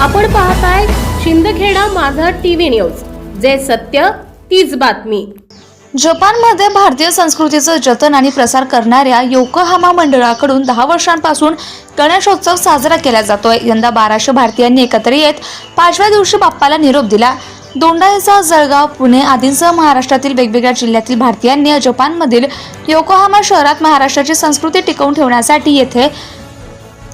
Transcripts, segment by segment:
आपण पाहताय शिंदखेडा माझा टीव्ही न्यूज. जे सत्य तीच बातमी. जपानमध्ये भारतीय संस्कृतीचं जतन आणि प्रसार करणाऱ्या योकोहामा मंडळाकडून दहा वर्षांपासून गणेशोत्सव साजरा केला जातोय. यंदा बाराशे भारतीयांनी एकत्र येत पाचव्या दिवशी बाप्पाला निरोप दिला. दोंडाईचा जळगाव पुणे आदींसह महाराष्ट्रातील वेगवेगळ्या जिल्ह्यातील भारतीयांनी जपानमधील योकोहामा शहरात महाराष्ट्राची संस्कृती टिकवून ठेवण्यासाठी येथे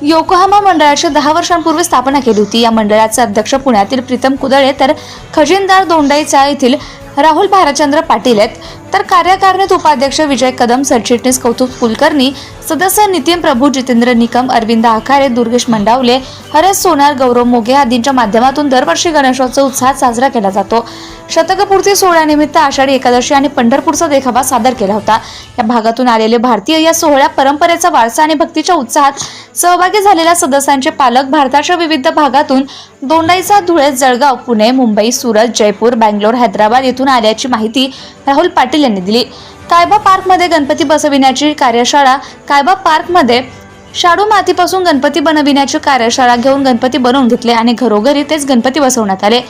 योकोहामा मंडळाची दहा वर्षांपूर्वी स्थापना केली होती. या मंडळाचे अध्यक्ष पुण्यातील प्रीतम कुदळे तर खजिनदार दोंडाईचा येथील राहुल भारचंद्र पाटील आहेत. तर कार्यकारिणीत उपाध्यक्ष विजय कदम सरचिटणीस कौतुक कुलकर्णी सदस्य नितीन प्रभू जितेंद्र निकम अरविंद आखारे दुर्गेश मंडावले हरेश सोनार गौरव मोघे आदींच्या माध्यमातून दरवर्षी गणेशोत्सव उत्साहात साजरा केला जातो. शतकपूर्ती सोहळ्यानिमित्त आषाढी एकादशी आणि पंढरपूरचा देखावा सादर केला होता. या भागातून आलेले भारतीय या सोहळ्या परंपरेचा वारसा आणि भक्तीच्या उत्साहात सहभागी झालेल्या सदस्यांचे पालक भारताच्या विविध भागातून दोंडाईचा धुळे जळगाव पुणे मुंबई सुरत जयपूर बँगलोर हैदराबाद येथून आल्याची माहिती राहुल पाटील यांनी दिली. कायबा पार्कमध्ये गणपती बसविण्याची कार्यशाळा कायबा पार्कमध्ये शाडू मातीपासून गणपती बनविण्याची कार्यशाळा घेऊन गणपती बनवून घेतले आणि घरोघरी तेच गणपती बसवण्यात आले.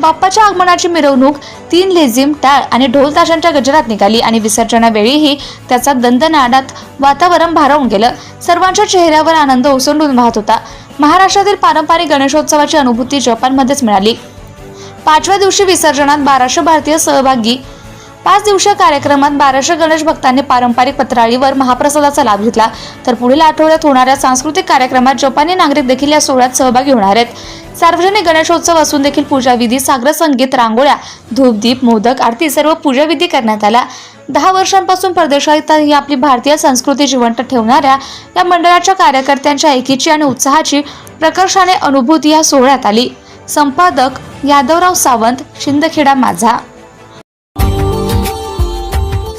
बाप्पाच्या आगमनाची मिरवणूक तीन लेझिम टाळ आणि ढोल ताशांच्या गजरात निघाली आणि विसर्जनावेळीही त्याचा दंदनाडात वातावरण भारावून गेलं. सर्वांच्या चेहऱ्यावर आनंद ओसंडून वाहत होता. महाराष्ट्रातील पारंपरिक गणेशोत्सवाची अनुभूती जपानमध्येच मिळाली. पाचव्या दिवशी विसर्जनात बाराशे भारतीय सहभागी पाच दिवसीय कार्यक्रमात बाराशे गणेश भक्तांनी पारंपरिक पत्राळीवर महाप्रसादाचा लाभ घेतला. तर पुढील आठवड्यात होणाऱ्या सांस्कृतिक कार्यक्रमात जपानी नागरिक देखील या सोहळ्यात सहभागी होणार आहेत. सार्वजनिक गणेशोत्सव असून देखील पूजाविधी सागर संगीत रांगोळ्या धूपदीप मोदक आरती सर्व पूजाविधी करण्यात आला दहा वर्षांपासून परदेशात ही आपली भारतीय संस्कृती जिवंत ठेवणाऱ्या या मंडळाच्या कार्यकर्त्यांच्या एकीची आणि उत्साहाची प्रकर्षाने अनुभूती या सोहळ्यात आली. संपादक यादवराव सावंत शिंदखेडा माझा.